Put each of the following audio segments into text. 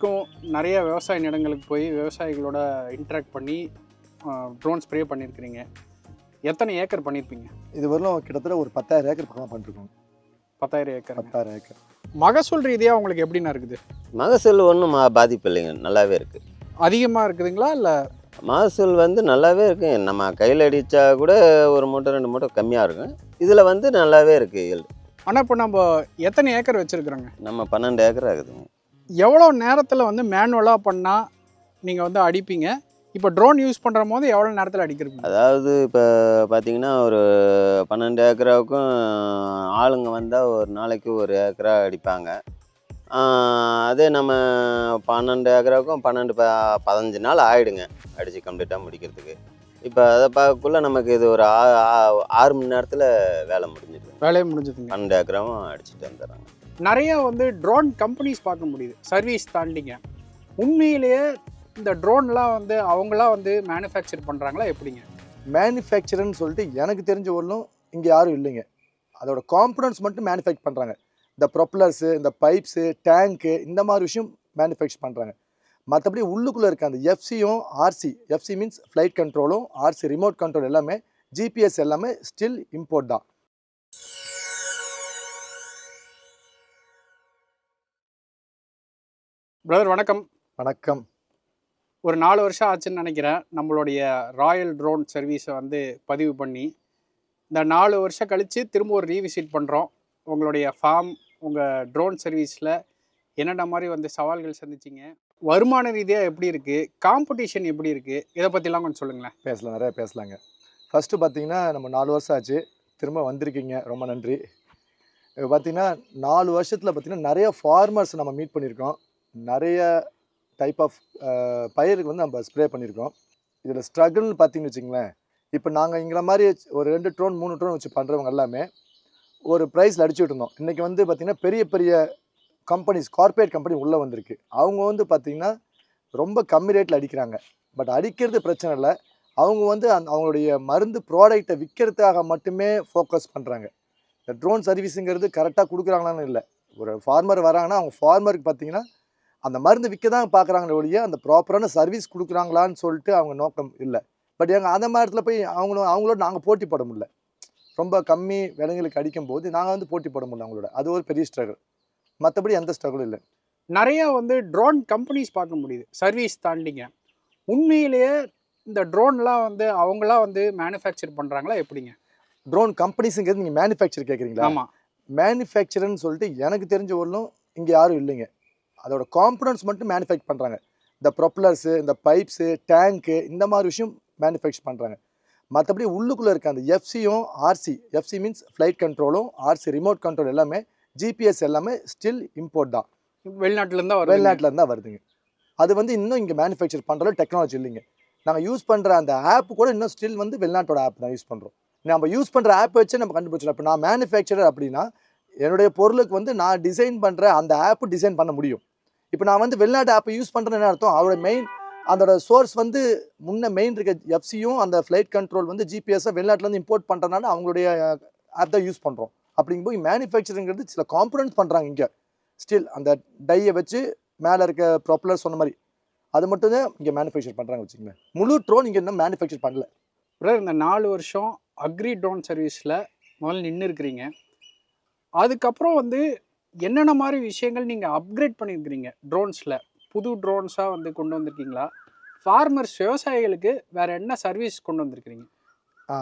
வரைக்கும் நிறைய விவசாய நிலங்களுக்கு போய் விவசாயிகளோட இன்ட்ராக்ட் பண்ணி ட்ரோன் ஸ்ப்ரே பண்ணியிருக்கிறீங்க எத்தனை ஏக்கர் பண்ணியிருப்பீங்க இது வரலும் கிட்டத்தட்ட ஒரு பத்தாயிரம் ஏக்கர் பக்கம் பண்ணிருக்கோம். பத்தாயிரம் ஏக்கர் பத்தாயிரம் ஏக்கர். மகசூல் ரீதியாக உங்களுக்கு எப்படிண்ணா இருக்குது? மகசூல் ஒன்றும் பாதிப்பு இல்லைங்க. நல்லாவே இருக்குது அதிகமாக இருக்குதுங்களா இல்லை? மகசூல் வந்து நல்லாவே இருக்கு. நம்ம கையில் அடித்தா கூட ஒரு மூட்டை ரெண்டு மூட்டை கம்மியாக இருக்கும். இதில் வந்து நல்லாவே இருக்குது. ஆனால் இப்போ நம்ம எத்தனை ஏக்கர் வச்சுருக்குறோங்க? நம்ம பன்னெண்டு ஏக்கர் ஆகுதுங்க. எவ்வளோ நேரத்தில் வந்து மேனுவலாக பண்ணால் நீங்கள் வந்து அடிப்பீங்க? இப்போ ட்ரோன் யூஸ் பண்ணுற போது எவ்வளோ நேரத்தில் அடிக்கிறீங்க? அதாவது இப்போ பார்த்தீங்கன்னா ஒரு பன்னெண்டு ஏக்கராவுக்கும் ஆளுங்க வந்தால் ஒரு நாளைக்கு ஒரு ஏக்கரா அடிப்பாங்க. அதே நம்ம பன்னெண்டு ஏக்கராவுக்கும் பன்னெண்டு ப பதினஞ்சு நாள் ஆயிடுங்க அடித்து கம்ப்ளீட்டாக முடிக்கிறதுக்கு. இப்போ அதை பார்க்கக்குள்ள நமக்கு இது ஒரு ஆ- ஆறு மணி நேரத்தில் வேலை முடிஞ்சிடுது. வேலையை முடிஞ்சதுங்க. பன்னெண்டு ஏக்கராவும் அடிச்சுட்டு வந்துடுறாங்க. நிறைய வந்து ட்ரோன் கம்பெனிஸ் பார்க்க முடியுது. சர்வீஸ் தாண்டிங்க. உண்மையிலேயே இந்த ட்ரோன்லாம் வந்து அவங்களாம் வந்து மேனுஃபேக்சர் பண்ணுறாங்களா எப்படிங்க? மேனுஃபேக்சர்னு சொல்லிட்டு எனக்கு தெரிஞ்ச ஒன்றும் இங்கே யாரும் இல்லைங்க. அதோட காம்பனன்ட்ஸ் மட்டும் மேனுஃபேக்சர் பண்ணுறாங்க இந்த ப்ரொப்பலர்ஸு இந்த பைப்ஸு டேங்க்கு இந்த மாதிரி விஷயம் மேனுஃபேக்சர் பண்ணுறாங்க மற்றபடி உள்ளுக்குள்ளே இருக்க அந்த எஃப்சியும் ஆர்சி எஃப்சி மீன்ஸ் ஃப்ளைட் கண்ட்ரோலும் ஆர்சி ரிமோட் கண்ட்ரோல் எல்லாமே ஜிபிஎஸ் எல்லாமே ஸ்டில் இம்போர்ட் தான். பிரதர் வணக்கம். வணக்கம். ஒரு நாலு வருஷம் ஆச்சுன்னு நினைக்கிறேன். நம்மளுடைய ராயல் ட்ரோன் சர்வீஸை வந்து பதிவு பண்ணி இந்த நாலு வருஷம் கழித்து திரும்ப ஒரு ரீவிசிட் பண்ணுறோம் உங்களுடைய ஃபார்ம் உங்கள் ட்ரோன் சர்வீஸில் என்னென்ன மாதிரி வந்து சவால்கள் சந்திச்சிங்க? வருமான ரீதியாக எப்படி இருக்குது காம்படிஷன் எப்படி இருக்குது இதை பற்றிலாம் கொஞ்சம் சொல்லுங்களேன். பேசலாம் நிறைய பேசலாங்க. ஃபஸ்ட்டு பார்த்தீங்கன்னா நம்ம நாலு வருஷம் ஆச்சு. திரும்ப வந்திருக்கீங்க. ரொம்ப நன்றி. இப்போ பார்த்தீங்கன்னா நாலு வருஷத்தில் பார்த்தீங்கன்னா நிறைய ஃபார்மர்ஸ் நம்ம மீட் பண்ணியிருக்கோம். நிறைய டைப் ஆஃப் பயிருக்கு வந்து நம்ம ஸ்ப்ரே பண்ணியிருக்கோம் இதில் ஸ்ட்ரகிள்னு பார்த்தீங்கன்னு வச்சுங்களேன் இப்போ நாங்கள் இங்கிற மாதிரி ஒரு ரெண்டு ட்ரோன் மூணு ட்ரோன் வச்சு பண்ணுறவங்க எல்லாமே ஒரு ப்ரைஸில் அடிச்சுட்டு இருந்தோம் இன்றைக்கி வந்து பார்த்திங்கன்னா பெரிய பெரிய கம்பெனிஸ் கார்ப்பரேட் கம்பெனி உள்ளே வந்திருக்கு. அவங்க வந்து பார்த்திங்கன்னா ரொம்ப கம்மி ரேட்டில் அடிக்கிறாங்க. பட் அடிக்கிறது பிரச்சனை இல்லை. அவங்க வந்து அந் அவங்களுடைய மருந்து ப்ராடக்ட்டை விற்கிறதுக்காக மட்டுமே ஃபோக்கஸ் பண்ணுறாங்க இந்த ட்ரோன் சர்வீஸுங்கிறது கரெக்டாக கொடுக்குறாங்களான்னு இல்லை. ஒரு ஃபார்மர் வராங்கன்னா அவங்க ஃபார்மருக்கு பார்த்தீங்கன்னா அந்த மருந்து விற்க தான் பார்க்குறாங்களே ஒழிய அந்த ப்ராப்பரான சர்வீஸ் கொடுக்குறாங்களான்னு சொல்லிட்டு அவங்க நோக்கம் இல்லை. பட் எங்கள் அந்த மாதிரி இடத்துல போய் அவங்களும் அவங்களோட நாங்கள் போட்டி போட முடியல. ரொம்ப கம்மி விலைங்களுக்கு அடிக்கும் போது நாங்கள் வந்து போட்டி போட முடியல அவங்களோட. அது ஒரு பெரிய ஸ்ட்ரகிள் மற்றபடி எந்த ஸ்ட்ரகிளும் இல்லை. நிறைய வந்து ட்ரோன் கம்பெனிஸ் பார்க்க முடியுது. சர்வீஸ் தாண்டிங்க. உண்மையிலேயே இந்த ட்ரோன்லாம் வந்து அவங்களாம் வந்து மேனுஃபேக்சர் பண்ணுறாங்களா எப்படிங்க? ட்ரோன் கம்பெனிஸுங்கிறது நீங்கள் மேனுஃபேக்சர் கேட்குறீங்களா ஆமாம் மேனுஃபேக்சர்னு சொல்லிட்டு எனக்கு தெரிஞ்ச வரலும் இங்கே யாரும் இல்லைங்க. அதோட காம்பனன்ட்ஸ் மட்டும் மேனுஃபேக்சர் பண்ணுறாங்க இந்த ப்ரொப்பலர்ஸு இந்த பைப்ஸு டேங்க்கு இந்த மாதிரி விஷயம் மேனுஃபேக்சர் பண்ணுறாங்க மற்றபடி உள்ளுக்குள்ளே இருக்க அந்த எஃப்சியும் ஆர்சி எஃப்சி மீன்ஸ் ஃப்ளைட் கண்ட்ரோலும் ஆர்சி ரிமோட் கண்ட்ரோல் எல்லாமே ஜிபிஎஸ் எல்லாமே ஸ்டில் இம்போர்ட் தான். வெளிநாட்டுலேருந்து தான் வருது வெளிநாட்டில் இருந்தால் வருதுங்க. அது வந்து இன்னும் இங்கே மேனுஃபேக்சர் பண்ணுற டெக்னாலஜி இல்லைங்க. நாங்கள் யூஸ் பண்ணுற அந்த ஆப் கூட இன்னும் ஸ்டில் வந்து வெளிநாட்டோட ஆப் தான் யூஸ் பண்ணுறோம் நம்ம யூஸ் பண்ணுற ஆப் வச்சு நம்ம கண்டுபிடிச்சிடலாம். இப்போ நான் மேனுஃபேக்சரர் அப்படின்னா என்னுடைய பொருளுக்கு வந்து நான் டிசைன் பண்ணுற அந்த ஆப் டிசைன் பண்ண முடியும். இப்போ நான் வந்து வெளிநாட்டு ஆப்பை யூஸ் பண்ணுறேன்னு அர்த்தம்? அவரோட மெயின் அதோட சோர்ஸ் வந்து முன்ன மெயின் இருக்க எஃப்சியும் அந்த ஃப்ளைட் கண்ட்ரோல் வந்து ஜிபிஎஸ்ஸை வெளிநாட்டிலேருந்து இம்போர்ட் பண்ணுறதுனால அவங்களுடைய ஆப் தான் யூஸ் பண்ணுறோம் அப்படிங்கும்போது மேனுஃபேக்சரிங்கிறது சில காம்பனன்ட்ஸ் பண்ணுறாங்க இங்கே. ஸ்டில் அந்த டையை வச்சு மேலே இருக்க ப்ராப்புலர் சொன்ன மாதிரி. அது மட்டும் தான் இங்கே மேனுஃபேக்சர் பண்ணுறாங்க வச்சுக்கோங்க முழு ட்ரோன் இங்கே இன்னும் மேனுஃபேக்சர் பண்ணல. பிரதர் இந்த நாலு வருஷம் அக்ரி ட்ரோன் சர்வீஸில் முதல்ல நின்று இருக்கிறீங்க அதுக்கப்புறம் வந்து என்னென்ன மாதிரி விஷயங்கள் நீங்கள் அப்கிரேட் பண்ணியிருக்கிறீங்க? ட்ரோன்ஸில் புது ட்ரோன்ஸாக வந்து கொண்டு வந்திருக்கீங்களா? ஃபார்மர்ஸ் விவசாயிகளுக்கு வேறு என்ன சர்வீஸ் கொண்டு வந்திருக்கிறீங்க? ஆ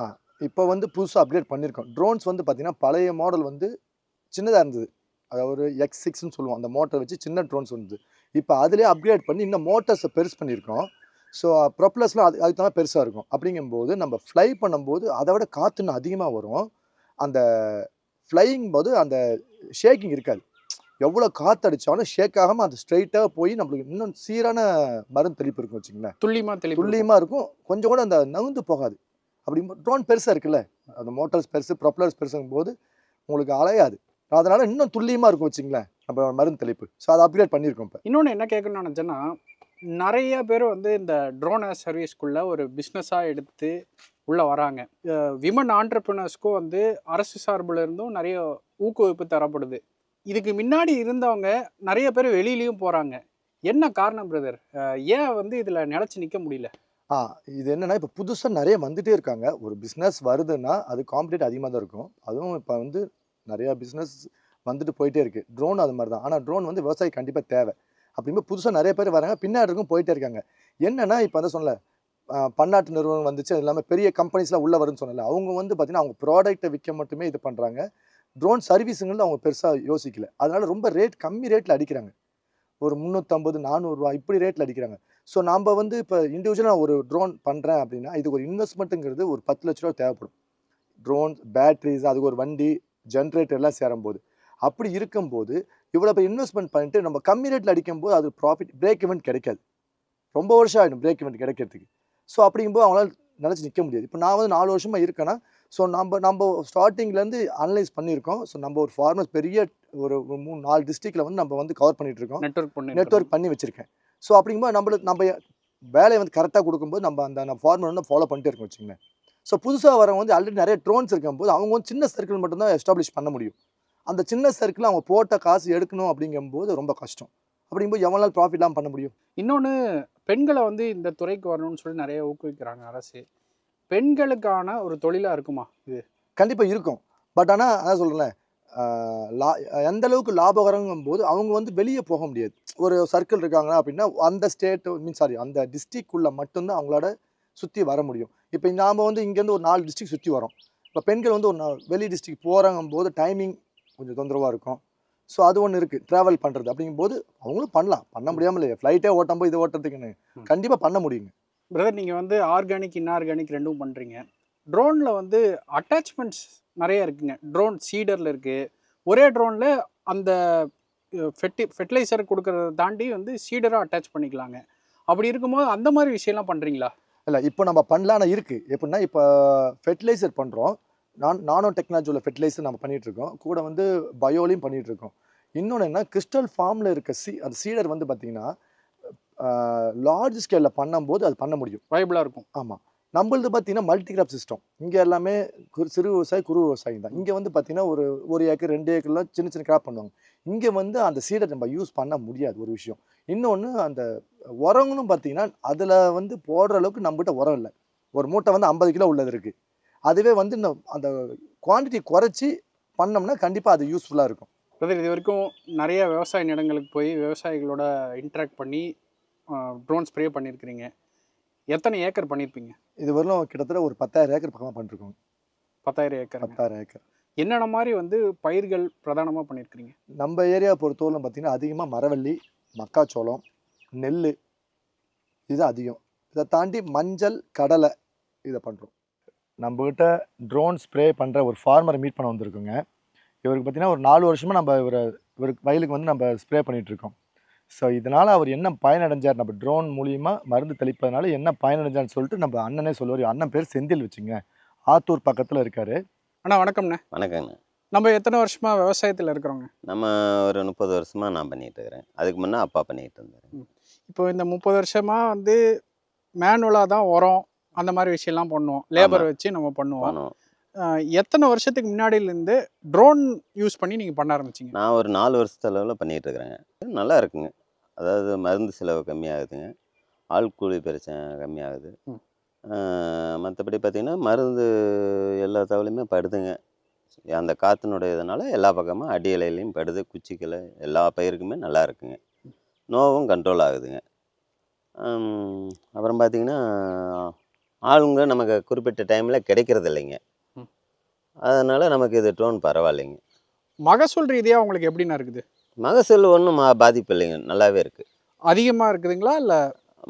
இப்போ வந்து புதுசாக அப்டேட் பண்ணியிருக்கோம். ட்ரோன்ஸ் வந்து பார்த்திங்கன்னா பழைய மாடல் வந்து சின்னதாக இருந்தது. அதாவது ஒரு எக்ஸ் சிக்ஸ்னு சொல்லுவோம். அந்த மோட்டர் வச்சு சின்ன ட்ரோன்ஸ் வந்தது. இப்போ அதிலே அப்கிரேட் பண்ணி இன்னும் மோட்டர்ஸை பெருசு பண்ணியிருக்கோம். ஸோ ப்ரொப்ளஸ்லாம் அது அதுக்கு தான் பெருசாக இருக்கும். அப்படிங்கும்போது நம்ம ஃப்ளை பண்ணும்போது அதை விட காற்று இன்னும் அதிகமாக வரும். அந்த ஃப்ளையிங் போது அந்த ஷேக்கிங் இருக்காது. எவ்வளோ காற்று அடித்தாலும் ஷேக் ஆகாமல் அது ஸ்ட்ரைட்டாக போய் நம்மளுக்கு இன்னும் சீரான மருந்து தெளிப்பு இருக்கும் வச்சுங்களேன் துல்லியமாக தெளிவு துல்லியமாக இருக்கும். கொஞ்சம் கூட அந்த நகுந்து போகாது. அப்படி ட்ரோன் பெருசாக இருக்குல்ல? அந்த மோட்டார்ஸ் பெருசு ப்ரொப்பலர்ஸ் பெருசுங்கும் போது உங்களுக்கு அலையாது. அதனால இன்னும் துல்லியமாக இருக்கும் வச்சுங்களேன் நம்ம மருந்து தெளிப்பு. ஸோ அதை அப்கிரேட் பண்ணியிருக்கோம் இப்போ. இன்னொன்று என்ன கேட்கணும்னு நினச்சேன்னா நிறைய பேர் வந்து இந்த ட்ரோன் சர்வீஸ்க்குள்ளே ஒரு பிஸ்னஸாக எடுத்து உள்ளே வராங்க. விமன் ஆண்டர்பிரினர்ஸ்க்கும் வந்து அரசு சார்பில் இருந்தும் நிறைய ஊக்குவிப்பு தரப்படுது. இதுக்கு முன்னாடி இருந்தவங்க நிறைய பேர் வெளியிலையும் போகிறாங்க என்ன காரணம் பிரதர்? ஏன் வந்து இதில் நிலைச்சு நிற்க முடியல? ஆ இது என்னன்னா இப்போ புதுசாக நிறைய வந்துட்டே இருக்காங்க. ஒரு பிஸ்னஸ் வருதுன்னா அது காம்படிட் அதிகமாக தான் இருக்கும். அதுவும் இப்போ வந்து நிறையா பிஸ்னஸ் வந்துட்டு போயிட்டே இருக்குது ட்ரோன் அது மாதிரி தான். ஆனால் ட்ரோன் வந்து விவசாயி கண்டிப்பாக தேவை. அப்படிங்கும்போது புதுசாக நிறைய பேர் வராங்க. பின்னாடி இருக்கும் போயிட்டே இருக்காங்க. என்னன்னா இப்போ வந்து சொன்னல பன்னாட்டு நிறுவனம் வந்துச்சு. அது இல்லாமல் பெரிய கம்பெனிஸ்லாம் உள்ளே வரும்னு சொன்னல அவங்க வந்து பார்த்தீங்கன்னா அவங்க ப்ராடக்ட்டை விற்க மட்டுமே இது பண்ணுறாங்க ட்ரோன் சர்வீஸுங்கிறது அவங்க பெருசாக யோசிக்கல. அதனால் ரொம்ப ரேட் கம்மி ரேட்டில் அடிக்கிறாங்க. ஒரு முந்நூற்றம்பது நானூறுரூவா இப்படி ரேட்டில் அடிக்கிறாங்க. ஸோ நம்ம வந்து இப்போ இண்டிவிஜுவலாக ஒரு ட்ரோன் பண்ணுறேன் அப்படின்னா இதுக்கு ஒரு இன்வெஸ்ட்மெண்ட்டுங்கிறது ஒரு பத்து லட்ச ரூபா தேவைப்படும். ட்ரோன் பேட்ரிஸ் அதுக்கு ஒரு வண்டி ஜென்ரேட்டர் எல்லாம் சேரும்போது. அப்படி இருக்கும்போது இவ்வளோ இப்போ இன்வெஸ்ட்மெண்ட் பண்ணிட்டு நம்ம கம்மி ரேட்டில் அடிக்கும்போது அது ப்ராஃபிட் பிரேக் இவெண்ட் கிடைக்காது. ரொம்ப வருஷம் ஆகிடும் பிரேக் இவெண்ட் கிடைக்கிறதுக்கு. ஸோ அப்படிங்கும்போது அவங்களால நினச்சி நிற்க முடியாது. இப்போ நான் வந்து நாலு வருஷமாக இருக்கேன்னா ஸோ நம்ம நம்ம ஸ்டார்டிங்லேருந்து அனலைஸ் பண்ணியிருக்கோம். ஸோ நம்ம ஒரு ஃபார்மர்ஸ் பெரிய ஒரு மூணு நாலு டிஸ்ட்ரிக்டில் வந்து நம்ம வந்து கவர் பண்ணிட்டு இருக்கோம். நெட்வொர்க் பண்ணி நெட்வொர்க் பண்ணி வச்சிருக்கேன். ஸோ அப்படிங்கும்போது நம்மளுக்கு நம்ம வேலையை வந்து கரெக்டாக கொடுக்கும்போது நம்ம அந்த ஃபார்மர் வந்து ஃபாலோ பண்ணிட்டே இருக்கோம் வச்சுங்களேன் ஸோ புதுசாக வரவங்க வந்து ஆல்ரெடி நிறைய ட்ரோன்ஸ் இருக்கும்போது அவங்க வந்து சின்ன சர்க்கிள் மட்டும்தான் எஸ்டாப்ளிஷ் பண்ண முடியும். அந்த சின்ன சர்க்கிள் அவங்க போட்ட காசு எடுக்கணும் அப்படிங்கும்போது ரொம்ப கஷ்டம். அப்படிங்கும்போது எவ்வளோ நாள் ப்ராஃபிட் இல்லாமல் பண்ண முடியும்? இன்னொன்று பெண்களை வந்து இந்த துறைக்கு வரணும்னு சொல்லி நிறைய ஊக்குவிக்கிறாங்க அரசு. பெண்களுக்கான ஒரு தொழிலா இருக்குமா இது? கண்டிப்பாக இருக்கும். பட் ஆனால் அதான் சொல்கிறேன் லா எந்த அளவுக்கு லாபகரங்கும் போது அவங்க வந்து வெளியே போக முடியாது. ஒரு சர்க்கிள் இருக்காங்க அப்படின்னா அந்த ஸ்டேட் மீன் சாரி அந்த டிஸ்ட்ரிக்ட்குள்ளே மட்டும்தான் அவங்களோட சுற்றி வர முடியும். இப்போ நாம் வந்து இங்கேருந்து ஒரு நாலு டிஸ்ட்ரிக்ட் சுற்றி வரோம். இப்போ பெண்கள் வந்து ஒரு வெளி டிஸ்ட்ரிக்ட் போகிறாங்கும் போது டைமிங் கொஞ்சம் தொந்தரவாக இருக்கும். ஸோ அது ஒன்று இருக்குது ட்ராவல் பண்ணுறது அப்படிங்கும்போது அவங்களும் பண்ணலாம். பண்ண முடியாமல். இல்லையா ஃப்ளைட்டே ஓட்டும்போது இது ஓட்டுறதுக்குன்னு. கண்டிப்பாக பண்ண முடியுங்க. பிரதர் நீங்கள் வந்து ஆர்கானிக் இன்ஆர்கானிக் ரெண்டும் பண்ணுறீங்க ட்ரோனில் வந்து அட்டாச்மெண்ட்ஸ் நிறைய இருக்குங்க. ட்ரோன் சீடரில் இருக்குது ஒரே ட்ரோனில் அந்த ஃபெர்டி ஃபெர்டிலைசர் கொடுக்கறத தாண்டி வந்து சீடராக அட்டாச் பண்ணிக்கலாங்க. அப்படி இருக்கும்போது அந்த மாதிரி விஷயம்லாம் பண்ணுறீங்களா இல்லை இப்போ நம்ம பண்ணலாம் ஆனால் இருக்குது எப்படின்னா இப்போ ஃபெர்டிலைசர் பண்ணுறோம் நான் நானோ டெக்னாலஜியில் ஃபெர்டிலைசர் நம்ம பண்ணிட்டு இருக்கோம் கூட வந்து பயோலையும் பண்ணிட்டு இருக்கோம் இன்னொன்று என்ன கிறிஸ்டல் ஃபார்மில் இருக்க சீ அந்த சீடர் வந்து பார்த்தீங்கன்னா லார்ஜ் ஸ்கேலில் பண்ணும்போது அது பண்ண முடியும். வைபிளாக இருக்கும். ஆமாம் நம்மளது பார்த்தீங்கன்னா மல்டி கிராப் சிஸ்டம் இங்கே எல்லாமே சிறு விவசாயி குறு விவசாயி தான். இங்கே வந்து பார்த்தீங்கன்னா ஒரு ஒரு ஏக்கர் ரெண்டு ஏக்கர்லாம் சின்ன சின்ன கிராப் பண்ணுவாங்க. இங்கே வந்து அந்த சீடை நம்ம யூஸ் பண்ண முடியாது ஒரு விஷயம். இன்னொன்று அந்த உரங்களும் பார்த்தீங்கன்னா அதில் வந்து போடுற அளவுக்கு நம்மகிட்ட உரம் இல்லை. ஒரு மூட்டை வந்து ஐம்பது கிலோ உள்ளது இருக்குது அதுவே வந்து இன்னும் அந்த குவான்டிட்டி குறைச்சி பண்ணோம்னா கண்டிப்பாக அது யூஸ்ஃபுல்லாக இருக்கும். பிரதர் இது வரைக்கும் நிறைய விவசாய நிலங்களுக்கு போய் விவசாயிகளோட இன்ட்ராக்ட் பண்ணி ட்ரோன் ஸ்ப்ரே பண்ணியிருக்கிறீங்க. எத்தனை ஏக்கர் பண்ணியிருப்பீங்க? இது வரலும் கிட்டத்தட்ட ஒரு பத்தாயிரம் ஏக்கர் பக்கமாக பண்ணிருக்கோம் பத்தாயிரம் ஏக்கர் பத்தாயிரம் ஏக்கர். என்னென்ன மாதிரி வந்து பயிர்கள் பிரதானமாக பண்ணியிருக்கிறீங்க? நம்ம ஏரியா பொறுத்தவரை பார்த்தீங்கன்னா அதிகமாக மரவள்ளி மக்காச்சோளம் நெல் இது அதிகம். இதை தாண்டி மஞ்சள் கடலை இதை பண்ணுறோம் நம்மக்கிட்ட ட்ரோன் ஸ்ப்ரே பண்ணுற ஒரு ஃபார்மரை மீட் பண்ண வந்திருக்கோங்க. இவருக்கு பார்த்தீங்கன்னா ஒரு நாலு வருஷமாக நம்ம இவரை இவருக்கு வயலுக்கு வந்து நம்ம ஸ்ப்ரே பண்ணிகிட்ருக்கோம் ஸோ இதனால் அவர் என்ன பயனடைஞ்சார்? நம்ம ட்ரோன் மூலியமா மருந்து தெளிப்பதனால என்ன பயனடைஞ்சார்னு சொல்லிட்டு நம்ம அண்ணனே சொல்லுவார். அண்ணன் பேர் செந்தில் வச்சுங்க. ஆத்தூர் பக்கத்தில் இருக்கார். அண்ணா வணக்கம்ண்ணே. வணக்கங்க நம்ம எத்தனை வருஷமா விவசாயத்தில் இருக்கிறோங்க? நம்ம ஒரு முப்பது வருஷமாக நான் பண்ணிகிட்டு இருக்கிறேன். அதுக்கு முன்னே அப்பா பண்ணிகிட்டு இருந்தார். இப்போ இந்த முப்பது வருஷமா வந்து மேனுவலாக தான் உரம் அந்த மாதிரி விஷயம்லாம் பண்ணுவோம். லேபர் வச்சு நம்ம பண்ணுவோம். எத்தனை வருஷத்துக்கு முன்னாடியிலேருந்து ட்ரோன் யூஸ் பண்ணி நீங்கள் பண்ண ஆரம்பிச்சிங்க? நான் ஒரு நாலு வருஷத்து அளவில் பண்ணிகிட்டு இருக்கிறேங்க. நல்லா இருக்குங்க. அதாவது மருந்து செலவு கம்மியாகுதுங்க. ஆள் கூலி பிரச்சனை கம்மியாகுது. மற்றபடி பார்த்திங்கன்னா மருந்து எல்லா தவளையுமே படுதுங்க. அந்த காற்றினுடைய இதனால் எல்லா பக்கமும் அடி இலையிலையும் படுது குச்சிக்கில் எல்லா பயிருக்குமே நல்லா இருக்குங்க. நோவும் கண்ட்ரோல் ஆகுதுங்க. அப்புறம் பார்த்திங்கன்னா ஆளுங்க நமக்கு குறிப்பிட்ட டைமில் கிடைக்கிறது இல்லைங்க. அதனால் நமக்கு இது ட்ரோன் பரவாயில்லைங்க. மகசூல் ரீதியாக உங்களுக்கு எப்படிண்ணா இருக்குது? மகசூல் ஒன்றும் பாதிப்பு இல்லைங்க. நல்லாவே இருக்குது அதிகமாக இருக்குதுங்களா இல்லை?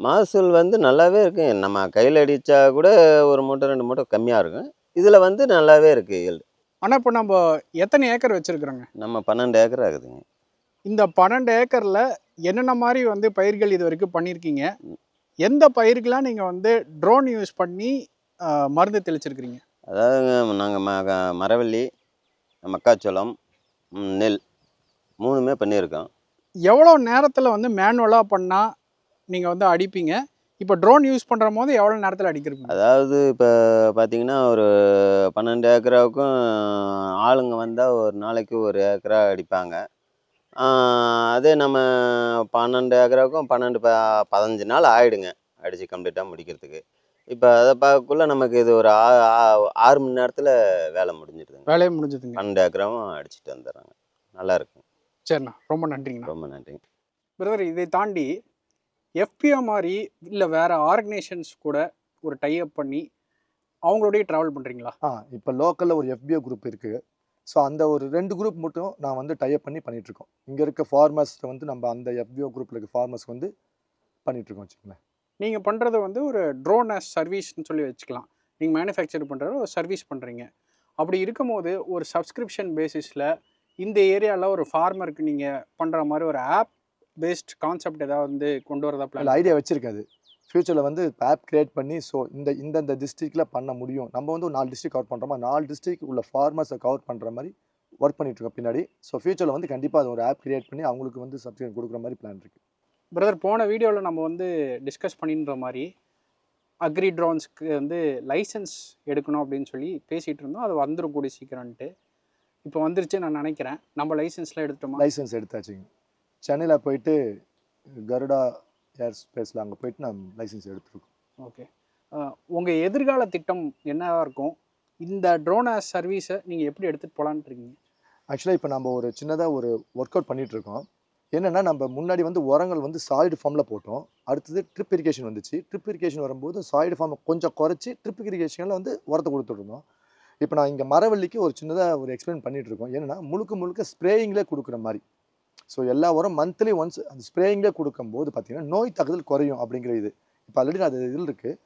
மகசூல் வந்து நல்லாவே இருக்கு. நம்ம கையில் அடித்தா கூட ஒரு மூட்டை ரெண்டு மூட்டை கம்மியாக இருக்கும். இதில் வந்து நல்லாவே இருக்குது. ஆனால் இப்போ நம்ம எத்தனை ஏக்கர் வச்சுருக்குறோங்க? நம்ம பன்னெண்டு ஏக்கர் ஆகுதுங்க. இந்த பன்னெண்டு ஏக்கரில் என்னென்ன மாதிரி வந்து பயிர்கள் இது வரைக்கும் பண்ணியிருக்கீங்க? எந்த பயிருக்கெலாம் நீங்கள் வந்து ட்ரோன் யூஸ் பண்ணி மருந்து தெளிச்சிருக்கிறீங்க? அதாவதுங்க நாங்கள் ம மரவள்ளி மக்காச்சோளம் நெல் மூணுமே பண்ணியிருக்கோம். எவ்வளோ நேரத்தில் வந்து மேனுவலாக பண்ணால் நீங்கள் வந்து அடிப்பீங்க? இப்போ ட்ரோன் யூஸ் பண்ணுற போது எவ்வளோ நேரத்தில் அடிக்கிறீங்க? அதாவது இப்போ பார்த்தீங்கன்னா ஒரு பன்னெண்டு ஏக்கராவுக்கும் ஆளுங்க வந்தால் ஒரு நாளைக்கு ஒரு ஏக்கரா அடிப்பாங்க. அதே நம்ம பன்னெண்டு ஏக்கராவுக்கும் பன்னெண்டு ப பதினஞ்சு நாள் ஆயிடுங்க. அடித்து கம்ப்ளீட்டாக முடிக்கிறதுக்கு. இப்போ அதை பார்க்கக்குள்ள நமக்கு இது ஒரு ஆ ஆறு மணி நேரத்தில் வேலை முடிஞ்சிடுதுங்க. வேலையே முடிஞ்சதுங்க பன்னெண்டு ஏக்கராவும் அடிச்சுட்டு வந்துடுறாங்க. நல்லா இருக்கும் சரிண்ணா. ரொம்ப நன்றிங்கண்ணா. ரொம்ப நன்றிங்க. பிரதர் இதை தாண்டி எஃபிஓ மாதிரி இல்லை வேற ஆர்கனைசேஷன்ஸ் கூட ஒரு டைப் பண்ணி அவங்களோடய ட்ராவல் பண்ணுறீங்களா ஆ இப்போ லோக்கலில் ஒரு எஃபிஓ குரூப் இருக்குது ஸோ அந்த ஒரு ரெண்டு குரூப் மட்டும் நான் வந்து டைப் பண்ணி பண்ணிகிட்ருக்கோம் இங்கே இருக்க ஃபார்மர்ஸ்ட்டை வந்து நம்ம அந்த எஃபிஓ குரூப்பில் இருக்க ஃபார்மர்ஸ்க்கு வந்து பண்ணிகிட்ருக்கோம் வச்சுக்கோங்களேன். நீங்கள் பண்ணுறது வந்து ஒரு ட்ரோன் as சர்வீஸ்னு சொல்லி வச்சுக்கலாம். நீங்கள் மேனுஃபேக்சர் பண்ணுறது ஒரு சர்வீஸ் பண்ணுறீங்க அப்படி இருக்கும்போது ஒரு சப்ஸ்கிரிப்ஷன் பேசிஸில் இந்த ஏரியாவில் ஒரு ஃபார்மருக்கு நீங்கள் பண்ணுற மாதிரி ஒரு ஆப் பேஸ்ட் கான்செப்ட் ஏதாவது வந்து கொண்டு வரதா ஐடியா வச்சிருக்காது. ஃப்யூச்சரில் வந்து ஆப் கிரியேட் பண்ணி ஸோ இந்த இந்தந்த டிஸ்ட்ரிக்டில் பண்ண முடியும். நம்ம வந்து ஒரு நாலு டிஸ்ட்ரிக் கவர் பண்ணுறோமா நாலு டிஸ்ட்ரிக் உள்ள ஃபார்மர்ஸை கவர் பண்ணுற மாதிரி ஒர்க் பண்ணிகிட்ருக்கோம் பின்னாடி. ஸோ ஃப்யூச்சரில் வந்து கண்டிப்பாக அது ஒரு ஆப் கிரியேட் பண்ணி அவங்களுக்கு வந்து சப்ஸ்கிரிப்ஷன் கொடுக்குற மாதிரி பிளான் இருக்குது பிரதர் போன வீடியோவில் நம்ம வந்து டிஸ்கஸ் பண்ணின்ற மாதிரி அக்ரி ட்ரோன்ஸ்க்கு வந்து லைசன்ஸ் எடுக்கணும் அப்படின்னு சொல்லி பேசிகிட்டு இருந்தோம். அது வந்துடும் கூடி சீக்கிரம்ன்ட்டு. இப்போ வந்துருச்சு நான் நினைக்கிறேன். நம்ம லைசன்ஸ்லாம் எடுத்துட்டோமா? லைசன்ஸ் எடுத்தாச்சுங்க. சென்னையில் போயிட்டு கருடா ஏர் ஸ்பேஸில் அங்கே போயிட்டு நான் லைசன்ஸ் எடுத்துருக்கோம். ஓகே உங்கள் எதிர்கால திட்டம் என்னவா இருக்கும்? இந்த ட்ரோன் ஆஸ் சர்வீஸை நீங்கள் எப்படி எடுத்துகிட்டு போகலான்ட்டு இருக்கீங்க ஆக்சுவலாக இப்போ நம்ம ஒரு சின்னதாக ஒரு ஒர்க் அவுட் பண்ணிகிட்ருக்கோம் என்னென்னா நம்ம முன்னாடி வந்து உரங்கள் வந்து சாலிட் ஃபார்மில் போட்டோம். அடுத்தது ட்ரிப் இரிகேஷன் வந்துச்சு. ட்ரிப் இரிகேஷன் வரும்போது சாலிட் ஃபார்மை கொஞ்சம் குறைச்சி ட்ரிப் இரிகேஷனில் வந்து உரத்தை கொடுத்துட்ருந்தோம். இப்போ நான் இங்கே மரவள்ளிக்கு ஒரு சின்னதாக ஒரு எக்ஸ்பிளைன் பண்ணிட்டு இருக்கோம் என்னென்னா முழுக்க முழுக்க ஸ்ப்ரேயிங்லேயே கொடுக்குற மாதிரி. ஸோ எல்லா உரம் மந்த்லி ஒன்ஸ் அந்த ஸ்ப்ரேயிங்லேயே கொடுக்கும்போது பார்த்தீங்கன்னா நோய் தாக்குதல் குறையும் அப்படிங்கிற இது. இப்போ ஆல்ரெடி அது இதில் இருக்குது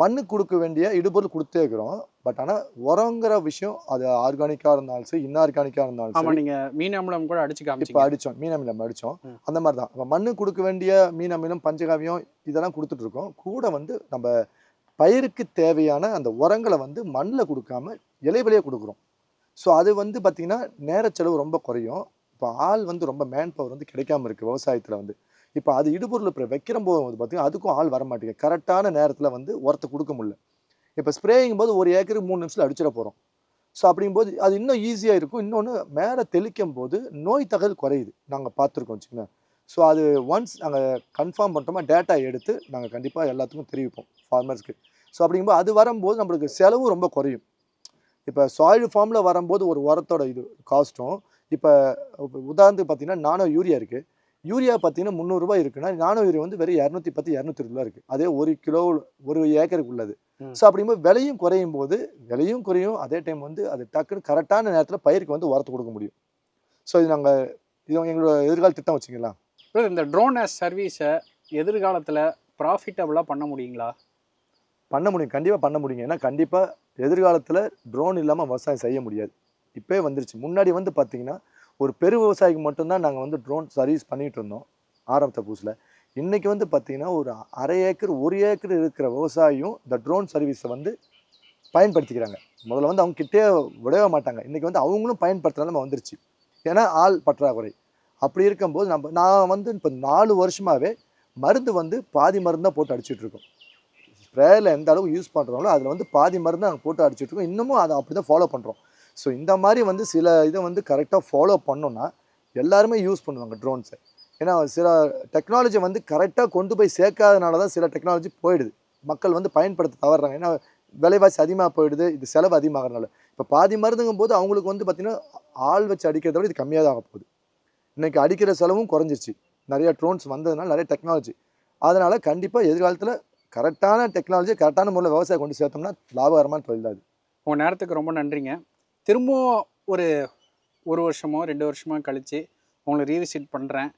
மண்ணு கொடுக்க வேண்டிய இடுபொருள் கொடுத்தே இருக்கிறோம். பட் ஆனால் உரங்கிற விஷயம் அது ஆர்கானிக்காக இருந்தாலும் சரி இன்ஆர்கானிக்காக இருந்தாலும் சரி. நீங்கள் மீன் அமிலம் கூட அடிச்சு இப்போ அடித்தோம் மீன் அமிலம் அடித்தோம். அந்த மாதிரி தான். இப்போ மண்ணு கொடுக்க வேண்டிய மீன் அமிலம் பஞ்சகாவியம் இதெல்லாம் கொடுத்துட்டு இருக்கோம். கூட வந்து நம்ம பயிருக்கு தேவையான அந்த உரங்களை வந்து மண்ணில் கொடுக்காம இலைவெளியே கொடுக்குறோம். ஸோ அது வந்து பார்த்திங்கன்னா நேர செலவு ரொம்ப குறையும். இப்போ ஆள் வந்து ரொம்ப மேன் பவர் வந்து கிடைக்காம இருக்குது விவசாயத்தில் வந்து. இப்போ அது இடுபொருள் இப்போ வைக்கிற போது வந்து அதுக்கும் ஆள் வர மாட்டேங்குது கரெக்டான நேரத்தில் வந்து உரத்தை கொடுக்க முடியல. இப்போ ஸ்ப்ரேயிங் போது ஒரு ஏக்கருக்கு மூணு நிமிஷத்தில் அடிச்சிட போகிறோம் ஸோ அப்படிங்கும்போது அது இன்னும் ஈஸியாக இருக்கும். இன்னொன்று மேலே தெளிக்கும் போது நோய் தகவல் குறையுது. நாங்கள் பார்த்துருக்கோம் வச்சுக்கோங்க ஸோ அது ஒன்ஸ் நாங்கள் கன்ஃபார்ம் பண்ணிட்டோமா டேட்டா எடுத்து நாங்கள் கண்டிப்பாக எல்லாத்துக்கும் தெரிவிப்போம் ஃபார்மர்ஸ்க்கு ஸோ அப்படிங்கும்போது அது வரும்போது நம்மளுக்கு செலவும் ரொம்ப குறையும். இப்போ சாயில் ஃபார்மில் வரும்போது ஒரு உரத்தோட இது காஸ்ட்டும் இப்போ உதாரணத்துக்கு பார்த்தீங்கன்னா நானோ யூரியா இருக்குது யூரியா பார்த்தீங்கன்னா முந்நூறுரூவா இருக்குன்னா நானோ யூரியா வந்து வெறும் இரநூத்தி பத்து இரநூத்தி ரூபா இருக்குது அதே ஒரு கிலோ ஒரு ஏக்கருக்கு உள்ளது. ஸோ அப்படிங்கும்போது விலையும் குறையும் போது விலையும் குறையும். அதே டைம் வந்து அது டக்குன்னு கரெக்டான நேரத்தில் பயிருக்கு வந்து உரத்து கொடுக்க முடியும். ஸோ இது நாங்கள் இது எங்களோட எதிர்கால திட்டம் பிரதர் இந்த ட்ரோன் ஆஸ் சர்வீஸை எதிர்காலத்தில் ப்ராஃபிட்டபுளாக பண்ண முடியுங்களா? பண்ண முடியும். கண்டிப்பாக பண்ண முடியும். ஏன்னா கண்டிப்பாக எதிர்காலத்தில் ட்ரோன் இல்லாமல் விவசாயம் செய்ய முடியாது. இப்போயே வந்துருச்சு. முன்னாடி வந்து பார்த்தீங்கன்னா ஒரு பெரு விவசாயிக்கு மட்டும்தான் நாங்கள் வந்து ட்ரோன் சர்வீஸ் பண்ணிகிட்டு இருந்தோம் ஆரம்பத்த புதுசில். இன்றைக்கி வந்து பார்த்தீங்கன்னா ஒரு அரை ஏக்கர் ஒரு ஏக்கர் இருக்கிற விவசாயியும் இந்த ட்ரோன் சர்வீஸை வந்து பயன்படுத்திக்கிறாங்க. முதல்ல வந்து அவங்க கிட்டே விடவே மாட்டாங்க. இன்றைக்கி வந்து அவங்களும் பயன்படுத்துகிற நம்ம வந்துருச்சு. ஏன்னா ஆள் பற்றாக்குறை. அப்படி இருக்கும்போது நம்ம நான் வந்து இப்போ நாலு வருஷமாகவே மருந்து வந்து பாதி மருந்து தான் போட்டு அடிச்சிட்டு இருக்கோம். ஸ்ப்ரேயில் எந்த அளவுக்கு யூஸ் பண்ணுறாங்களோ அதில் வந்து பாதி மருந்து நாங்கள் போட்டு அடிச்சிகிட்டுருக்கோம் இன்னமும் அதை அப்படி தான் ஃபாலோ பண்ணுறோம் ஸோ இந்த மாதிரி வந்து சில இதை வந்து கரெக்டாக ஃபாலோ பண்ணோன்னா எல்லாருமே யூஸ் பண்ணுவாங்க ட்ரோன்ஸை ஏன்னா சில டெக்னாலஜி வந்து கரெக்டாக கொண்டு போய் சேர்க்காதனால தான் சில டெக்னாலஜி போயிடுது. மக்கள் வந்து பயன்படுத்த தவறுறாங்க ஏன்னா விலைவாசி அதிகமாக போயிடுது இது செலவு அதிகமாகறனால இப்போ பாதி மருந்துங்கும் போது அவங்களுக்கு வந்து பார்த்திங்கன்னா ஆள் வச்சு அடிக்கிறத விட இது கம்மியாக தான் ஆக போகுது. இன்றைக்கி அடிக்கிற செலவும் குறைஞ்சிருச்சு. நிறையா ட்ரோன்ஸ் வந்ததுனால நிறைய டெக்னாலஜி அதனால் கண்டிப்பாக எதிர்காலத்தில் கரெக்டான டெக்னாலஜி கரெக்டான முறையில் விவசாயம் கொண்டு சேர்த்தோம்னா லாபகரமான தொழில் தான் அது உங்கள் நேரத்துக்கு ரொம்ப நன்றிங்க. திரும்பவும் ஒரு ஒரு வருஷமோ ரெண்டு வருஷமோ கழித்து உங்களை ரீவிசிட் பண்ணுறேன்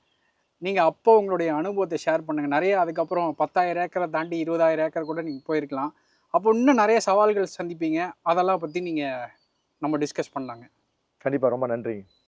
நீங்கள் அப்போ உங்களுடைய அனுபவத்தை ஷேர் பண்ணுங்கள் நிறைய அதுக்கப்புறம் பத்தாயிரம் ஏக்கரை தாண்டி இருபதாயிரம் ஏக்கர் கூட நீங்கள் போயிருக்கலாம். அப்போ இன்னும் நிறைய சவால்கள் சந்திப்பீங்க. அதெல்லாம் பற்றி நீங்கள் நம்ம டிஸ்கஸ் பண்ணலாங்க. கண்டிப்பாக ரொம்ப நன்றிங்க.